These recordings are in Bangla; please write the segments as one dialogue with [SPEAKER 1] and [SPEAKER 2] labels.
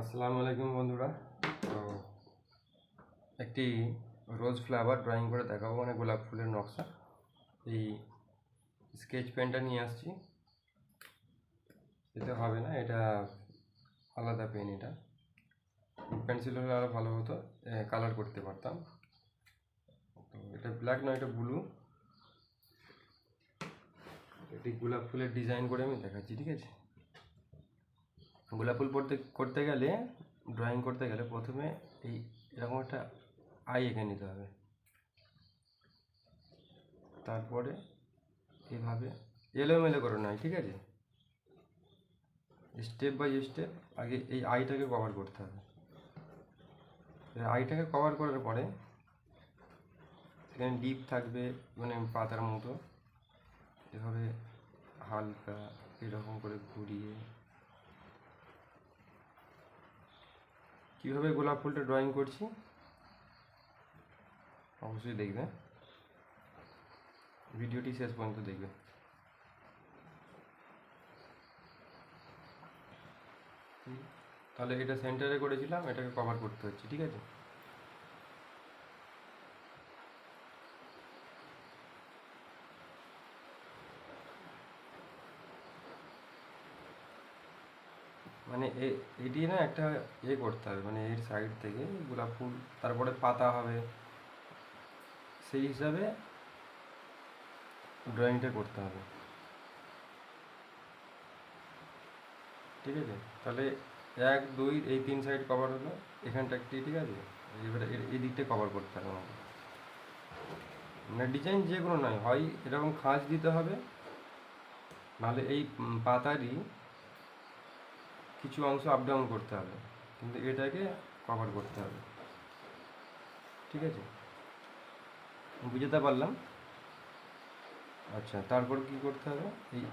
[SPEAKER 1] আসসালামু আলাইকুম বন্ধুরা। তো একটি রোজ ফ্লাওয়ার ড্রয়িং করে দেখাবো মানে গোলাপ ফুলের নকশা। এই স্কেচ পেনটা নিয়ে আসছি। এতে হবে না, এটা আলাদা পেন এটা। পেন্সিল হলে আরও ভালো হতো কালার করতে পারতাম। তো এটা ব্ল্যাক নয় এটা ব্লু একটি গোলাপ ফুলের ডিজাইন করে আমি দেখাচ্ছি, ঠিক আছে? গোলাপ ফুল পড়তে, করতে গেলে ড্রয়িং করতে গেলে প্রথমে এই এরকম একটা আই এঁকে নিতে হবে। তারপরে এইভাবে এলোমেলো করে নয় ঠিক আছে? স্টেপ বাই স্টেপ আগে এই আইটাকে কভার করতে হবে। আইটাকে কভার করার পরে সেখানে ডিপ থাকবে মানে পাতার মতো। এভাবে হালকা এরকম করে ঘুরিয়ে কীভাবে গোলাপ ফুলটা ড্রয়িং করছি? অবশ্যই দেখবে। ভিডিওটি শেষ পর্যন্ত দেখবে। তাহলে এটা সেন্টারে করেছিলাম, এটাকে কভার করতে হচ্ছে, ঠিক আছে? মানে এটি না একটা এ করতে হবে মানে এর সাইড থেকে গোলাপ ফুল, তারপরে পাতা হবে। সেই হিসাবে ড্রয়িংটা করতে হবে। ঠিক আছে? তাহলে এক, দুই, এই তিন সাইড কভার হলো, এখানটা একটি, ঠিক আছে? এবারে এই দিকটা কভার করতে হবে আমাকে। মানে ডিজাইন যে কোনো নয়, হয় এরকম খাঁজ দিতে হবে, নাহলে এই পাতারই কিছু অংশ আপ ডাউন করতে হবে। কিন্তু এটাকে কভার করতে হবে। ঠিক আছে? বুঝতে পারলাম? আচ্ছা তারপর কি করতে হবে?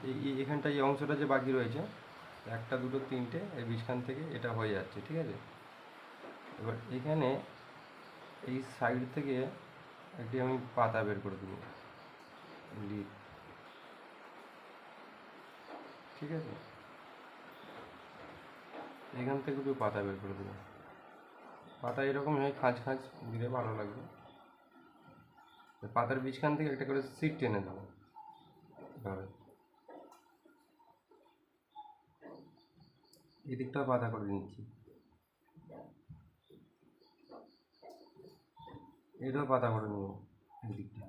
[SPEAKER 1] এই এখানটা এই অংশটা যে বাকি রয়েছে, একটা, দুটো, তিনটে, এই বিছখান থেকে এটা হয়ে যাচ্ছে, ঠিক আছে? এবার এখানে এই সাইড থেকে একটি আমি পাতা বের করে দেবো। ঠিক আছে? এখান থেকে একটু পাতা বের করে দেবো। পাতা এরকম হয় খাঁজ খাঁজ দিলে ভালো লাগবে। পাতার বীজখান থেকে একটা করে সিট টেনে দেবো এদিকটাও পাতা করে নিচ্ছি। এটাও পাতা করে নেব এই দিকটা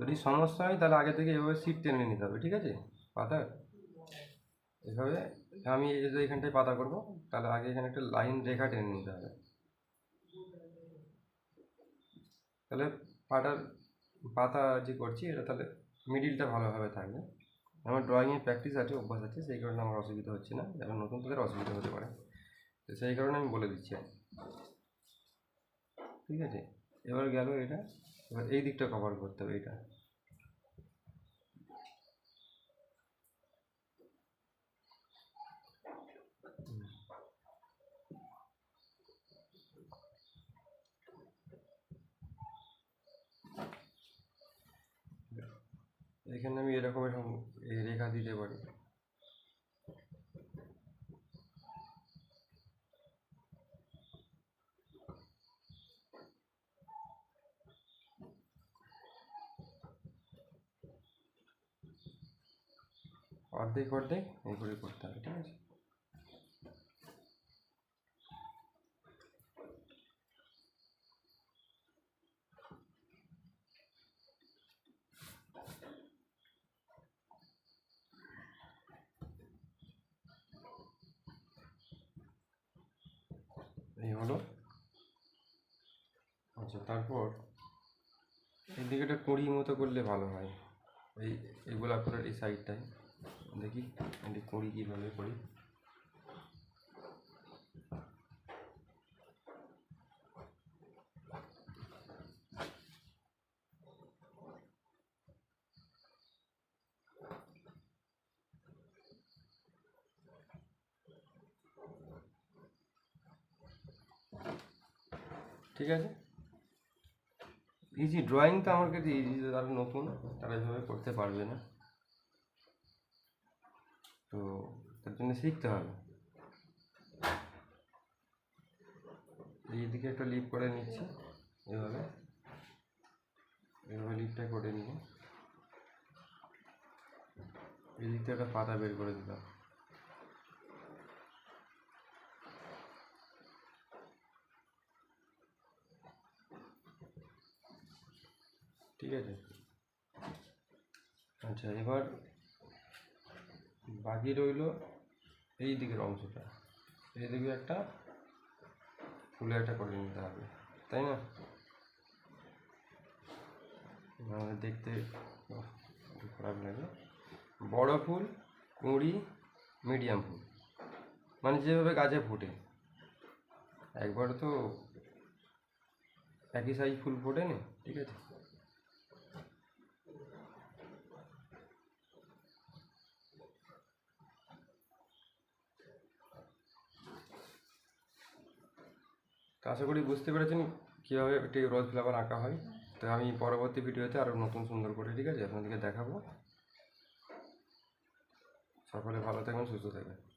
[SPEAKER 1] যদি সমস্যা হয় তাহলে আগে থেকে এভাবে সিট টেনে নিতে হবে, ঠিক আছে? পাতার। এভাবে আমি এই যে এখানটায় পাতা করব, তাহলে আগে এখানে একটা লাইন রেখা টেনে নিতে হবে। তাহলে পাটার পাতা যে করছি, এটা তাহলে মিডিলটা ভালোভাবে থাকবে। আমার ড্রয়িংয়ে প্র্যাকটিস আছে, অভ্যাস আছে, সেই কারণে আমার অসুবিধা হচ্ছে না। যারা নতুন তাদের অসুবিধা হতে পারে। তো সেই কারণে আমি বলে দিচ্ছি ঠিক আছে? এবার গেল এটা। এবার এই দিকটা কভার করতে হবে এটা এখানে আমি এরকম রেখা দিতে পারি। অর্ধেক অর্ধেক এই করে করতে হবে ঠিক আছে? এই হলো। আচ্ছা তারপর এদিকে একটা কড়ি মতো করলে ভালো হয়। এই, এগুলো আপনার এই সাইডটায় দেখি এটি কড়ি কীভাবে করি। ঠিক আছে? ইজি ড্রয়িং তো আমার কাছে ইজি তারা নতুন, তারা এভাবে করতে পারবে না। তো তার জন্য শিখতে হবে। এইদিকে একটা লিপ করে নিচ্ছি, এভাবে। এভাবে লিপটা করে নিব এই দিকটা একটা পাতা বের করে দিলাম। ঠিক আছে? আচ্ছা এবার বাকি রইল এই দিকের অংশটা। এই দিকে একটা ফুলে একটা করে নিতে হবে, তাই না? দেখতে খারাপ লাগে। বড় ফুল, কুঁড়ি, মিডিয়াম ফুল মানে যেভাবে গাছে ফোটে। একবার তো একই সাইজ ফুল ফোটে না ঠিক আছে? আশা করি বুঝতে পেরেছেন কীভাবে একটি রোজ ফ্লাওয়ার আঁকা হয়। তো আমি পরবর্তী ভিডিওতে আরও নতুন সুন্দর করে, ঠিক আছে, আপনাদেরকে দেখাবো। সকলে ভালো থাকবেন, সুস্থ থাকবেন।